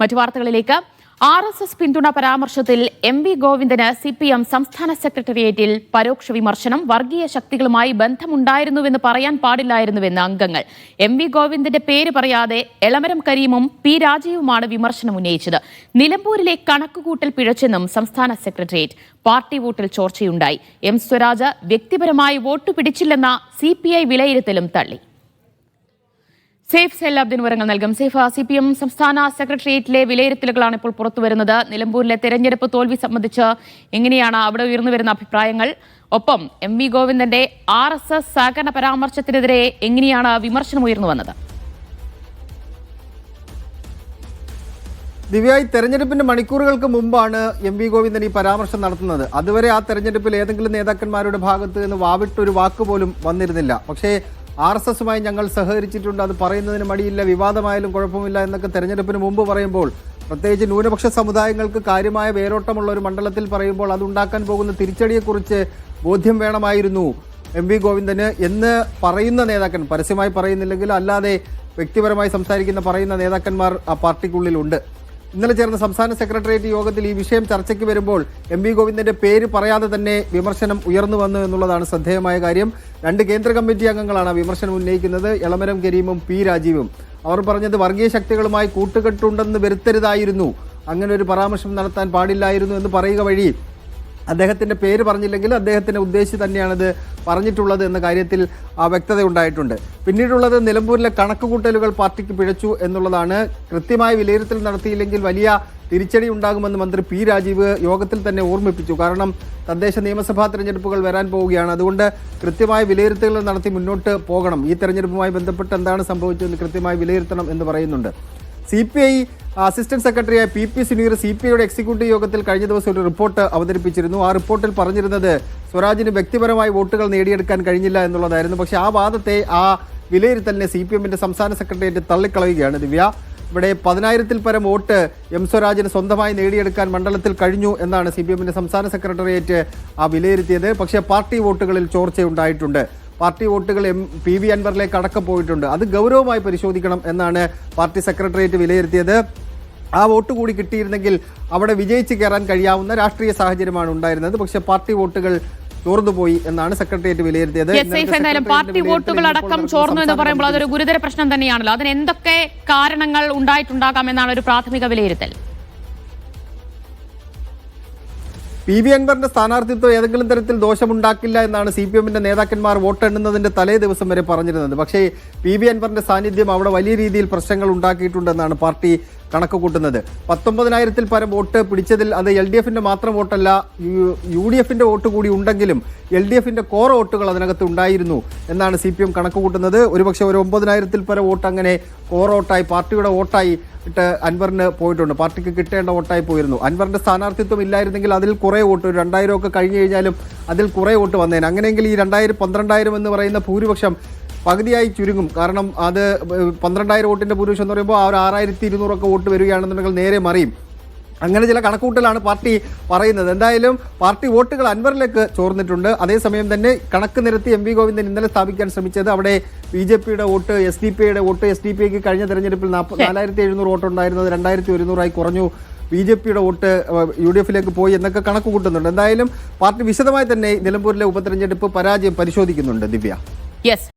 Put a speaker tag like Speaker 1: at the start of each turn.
Speaker 1: മറ്റു വാർത്തകളിലേക്ക്. R S S പിന്തുണ പരാമർശത്തിൽ എം വി ഗോവിന്ദന് സി പി എം സംസ്ഥാന സെക്രട്ടേറിയറ്റിൽ പരോക്ഷ വിമർശനം വർഗീയ ശക്തികളുമായി ബന്ധമുണ്ടായിരുന്നുവെന്ന് പറയാൻ പാടില്ലായിരുന്നുവെന്ന് അംഗങ്ങൾ. എം വി ഗോവിന്ദന്റെ പേര് പറയാതെ എളമരം കരീമും പി രാജീവുമാണ് വിമർശനം ഉന്നയിച്ചത്. നിലമ്പൂരിലെ കണക്കുകൂട്ടൽ പിഴച്ചെന്നും സംസ്ഥാന സെക്രട്ടേറിയറ്റ് പാർട്ടി വോട്ടിൽ ചോർച്ചയുണ്ടായി. എം സ്വരാജ് വ്യക്തിപരമായി വോട്ട് പിടിച്ചില്ലെന്ന സി വിലയിരുത്തലും തള്ളി. സേഫ് സെൽ അബ്ദിൻ വിവരങ്ങൾ നൽകും. സേഫ് സി പി എം സംസ്ഥാന സെക്രട്ടേറിയറ്റിലെ വിലയിരുത്തലുകളാണ് ഇപ്പോൾ പുറത്തുവരുന്നത്. നിലമ്പൂരിലെ തെരഞ്ഞെടുപ്പ് തോൽവി സംബന്ധിച്ച് എങ്ങനെയാണ് അവിടെ ഉയർന്നു വരുന്ന അഭിപ്രായങ്ങൾ? ഒപ്പം എം വി ഗോവിന്ദന്റെ ആർ എസ് എസ് സഹകരണ പരാമർശത്തിനെതിരെ എങ്ങനെയാണ് വിമർശനം ഉയർന്നു വന്നത്?
Speaker 2: ദിവ്യായി തെരഞ്ഞെടുപ്പിന്റെ മണിക്കൂറുകൾക്ക് മുമ്പാണ് എം വി ഗോവിന്ദൻ ഈ പരാമർശം നടത്തുന്നത്. അതുവരെ ആ തെരഞ്ഞെടുപ്പിൽ ഏതെങ്കിലും നേതാക്കന്മാരുടെ ഭാഗത്ത് നിന്ന് വാവിട്ടൊരു വാക്ക് പോലും വന്നിരുന്നില്ല. പക്ഷേ ആർ എസ് എസുമായി ഞങ്ങൾ സഹകരിച്ചിട്ടുണ്ട്. അത് പറയുന്നതിന് മടിയില്ല വിവാദമായാലും കുഴപ്പമില്ല എന്നൊക്കെ തെരഞ്ഞെടുപ്പിന് മുമ്പ് പറയുമ്പോൾ പ്രത്യേകിച്ച് ന്യൂനപക്ഷ സമുദായങ്ങൾക്ക് കാര്യമായ വേരോട്ടമുള്ള ഒരു മണ്ഡലത്തിൽ പറയുമ്പോൾ അതുണ്ടാക്കാൻ പോകുന്ന തിരിച്ചടിയെക്കുറിച്ച് ബോധ്യം വേണമായിരുന്നു എം വി ഗോവിന്ദന് എന്ന് പറയുന്ന നേതാക്കൻ. പരസ്യമായി പറയുന്നില്ലെങ്കിൽ അല്ലാതെ വ്യക്തിപരമായി സംസാരിക്കുന്ന പറയുന്ന നേതാക്കന്മാർ ആ പാർട്ടിക്കുള്ളിലുണ്ട്. ഇന്നലെ ചേർന്ന സംസ്ഥാന സെക്രട്ടേറിയറ്റ് യോഗത്തിൽ ഈ വിഷയം ചർച്ചയ്ക്ക് വരുമ്പോൾ എം വി ഗോവിന്ദന്റെ പേര് പറയാതെ തന്നെ വിമർശനം ഉയർന്നു വന്നു എന്നുള്ളതാണ് ശ്രദ്ധേയമായ കാര്യം. രണ്ട് കേന്ദ്ര കമ്മിറ്റി അംഗങ്ങളാണ് വിമർശനം ഉന്നയിക്കുന്നത്. എളമരം കരീമും പി രാജീവും. അവർ പറഞ്ഞത് വർഗീയ ശക്തികളുമായി കൂട്ടുകെട്ടുണ്ടെന്ന് വരുത്തരുതായിരുന്നു. അങ്ങനെ ഒരു പരാമർശം നടത്താൻ പാടില്ലായിരുന്നു എന്ന് പറയുക വഴി അദ്ദേഹത്തിന്റെ പേര് പറഞ്ഞില്ലെങ്കിൽ അദ്ദേഹത്തിനെ ഉദ്ദേശി തന്നെയാണിത് പറഞ്ഞിട്ടുള്ളത് എന്ന കാര്യത്തിൽ ആ വ്യക്തത ഉണ്ടായിട്ടുണ്ട്. പിന്നീടുള്ളത് നിലമ്പൂരിലെ കണക്കുകൂട്ടലുകൾ പാർട്ടിക്ക് പിഴച്ചു എന്നുള്ളതാണ് കൃത്യമായ വിലയിരുത്തൽ നടത്തിയില്ലെങ്കിൽ വലിയ തിരിച്ചടി ഉണ്ടാകുമെന്ന് മന്ത്രി പി രാജീവ് യോഗത്തിൽ തന്നെ ഓർമ്മിപ്പിച്ചു. കാരണം തദ്ദേശ നിയമസഭാ തെരഞ്ഞെടുപ്പുകൾ വരാൻ പോവുകയാണ്. അതുകൊണ്ട് കൃത്യമായ വിലയിരുത്തലുകൾ നടത്തി മുന്നോട്ട് പോകണം. ഈ തെരഞ്ഞെടുപ്പുമായി ബന്ധപ്പെട്ട് എന്താണ് സംഭവിച്ചതെന്ന് കൃത്യമായി വിലയിരുത്തണം എന്ന് പറയുന്നുണ്ട്. സി പി ഐ അസിസ്റ്റന്റ് സെക്രട്ടറിയായ P P Suneer C P ഐയുടെ എക്സിക്യൂട്ടീവ് യോഗത്തിൽ കഴിഞ്ഞ ദിവസം ഒരു റിപ്പോർട്ട് അവതരിപ്പിച്ചിരുന്നു. ആ റിപ്പോർട്ടിൽ പറഞ്ഞിരുന്നത് സ്വരാജിന് വ്യക്തിപരമായി വോട്ടുകൾ നേടിയെടുക്കാൻ കഴിഞ്ഞില്ല എന്നുള്ളതായിരുന്നു. പക്ഷേ ആ വാദത്തെ ആ വിലയിരുത്തലിനെ സി പി എമ്മിന്റെ സംസ്ഥാന സെക്രട്ടേറിയറ്റ് തള്ളിക്കളയുകയാണ്. ദിവ്യ ഇവിടെ പതിനായിരത്തിൽ പരം വോട്ട് എം സ്വരാജിന് സ്വന്തമായി നേടിയെടുക്കാൻ മണ്ഡലത്തിൽ കഴിഞ്ഞു എന്നാണ് സി പി എമ്മിന്റെ സംസ്ഥാന സെക്രട്ടേറിയറ്റ് ആ വിലയിരുത്തിയത്. പക്ഷേ പാർട്ടി വോട്ടുകളിൽ ചോർച്ചയുണ്ടായിട്ടുണ്ട്. പാർട്ടി വോട്ടുകൾ എം പി വി അൻവറിലേക്ക് അടക്കം പോയിട്ടുണ്ട്. അത് ഗൗരവമായി പരിശോധിക്കണം എന്നാണ് പാർട്ടി സെക്രട്ടേറിയറ്റ് വിലയിരുത്തിയത്. ആ വോട്ട് കൂടി കിട്ടിയിരുന്നെങ്കിൽ അവിടെ വിജയിച്ച് കയറാൻ കഴിയാവുന്ന രാഷ്ട്രീയ സാഹചര്യമാണ് ഉണ്ടായിരുന്നത്. പക്ഷേ പാർട്ടി വോട്ടുകൾ ചോർന്നുപോയി എന്നാണ് സെക്രട്ടേറിയറ്റ് വിലയിരുത്തിയത്.
Speaker 1: എന്തായാലും പാർട്ടി വോട്ടുകൾ അടക്കം ചോർന്നു എന്ന് പറയുമ്പോൾ അതൊരു ഗുരുതര പ്രശ്നം തന്നെയാണല്ലോ. അതിന് എന്തൊക്കെ കാരണങ്ങൾ ഉണ്ടായിട്ടുണ്ടാകാം എന്നാണ് ഒരു പ്രാഥമിക വിലയിരുത്തൽ.
Speaker 2: പി വി അൻവറിന്റെ സ്ഥാനാർത്ഥിത്വം ഏതെങ്കിലും തരത്തിൽ ദോഷമുണ്ടാക്കില്ല എന്നാണ് സി പി എമ്മിന്റെ നേതാക്കന്മാർ വോട്ടെണ്ണുന്നതിന്റെ തലേ ദിവസം വരെ പറഞ്ഞിരുന്നത്. പക്ഷേ പി വി അൻവറിന്റെ സാന്നിധ്യം അവിടെ വലിയ രീതിയിൽ പ്രശ്നങ്ങൾ ഉണ്ടാക്കിയിട്ടുണ്ടെന്നാണ് പാർട്ടി കണക്ക് കൂട്ടുന്നത് പത്തൊമ്പതിനായിരത്തിൽ പരം വോട്ട് പിടിച്ചതിൽ അത് എൽ ഡി എഫിന്റെ മാത്രം വോട്ടല്ല യു ഡി എഫിന്റെ വോട്ട് കൂടി ഉണ്ടെങ്കിലും എൽ ഡി എഫിന്റെ കോർ വോട്ടുകൾ അതിനകത്ത് ഉണ്ടായിരുന്നു എന്നാണ് സി പി എം കണക്ക് കൂട്ടുന്നത് ഒരുപക്ഷെ ഒരു ഒമ്പതിനായിരത്തിൽ പരം വോട്ട് അങ്ങനെ കോർ വോട്ടായി പാർട്ടിയുടെ വോട്ടായി ഇട്ട് അൻവറിന് പോയിട്ടുണ്ട്. പാർട്ടിക്ക് കിട്ടേണ്ട വോട്ടായി പോയിരുന്നു. അൻവറിന്റെ സ്ഥാനാർത്ഥിത്വം ഇല്ലായിരുന്നെങ്കിൽ അതിൽ കുറേ വോട്ട് രണ്ടായിരം ഒക്കെ കഴിഞ്ഞു കഴിഞ്ഞാലും അതിൽ കുറേ വോട്ട് വന്നേനെ. അങ്ങനെയെങ്കിൽ ഈ രണ്ടായിരം പന്ത്രണ്ടായിരം എന്ന് പറയുന്ന ഭൂരിപക്ഷം പകുതിയായി ചുരുങ്ങും. കാരണം അത് പന്ത്രണ്ടായിരം വോട്ടിന്റെ ഭൂരിപക്ഷം എന്ന് പറയുമ്പോൾ ആ ഒരു ആറായിരത്തി ഇരുന്നൂറൊക്കെ വോട്ട് വരികയാണെന്നുണ്ടെങ്കിൽ നേരെ മറിയും. അങ്ങനെ ചില കണക്കൂട്ടലാണ് പാർട്ടി പറയുന്നത്. എന്തായാലും പാർട്ടി വോട്ടുകൾ അൻവറിലേക്ക് ചോർന്നിട്ടുണ്ട്. അതേസമയം തന്നെ കണക്ക് നിരത്തി എം വി ഗോവിന്ദൻ ഇന്നലെ സ്ഥാപിക്കാൻ ശ്രമിച്ചത് അവിടെ ബി ജെ പിയുടെ വോട്ട് എസ് ഡി പിയുടെ വോട്ട് എസ് ഡി പി ഐക്ക് കഴിഞ്ഞ തെരഞ്ഞെടുപ്പിൽ നാലായിരത്തി എഴുന്നൂറ് വോട്ട് ഉണ്ടായിരുന്നത് രണ്ടായിരത്തി ഒരുന്നൂറായി കുറഞ്ഞു. ബി ജെ പിയുടെ വോട്ട് യു ഡി എഫിലേക്ക് പോയി എന്നൊക്കെ കണക്ക് കൂട്ടുന്നുണ്ട്. എന്തായാലും പാർട്ടി വിശദമായി തന്നെ നിലമ്പൂരിലെ ഉപതെരഞ്ഞെടുപ്പ് പരാജയം പരിശോധിക്കുന്നുണ്ട് ദിവ്യ.
Speaker 1: യെസ്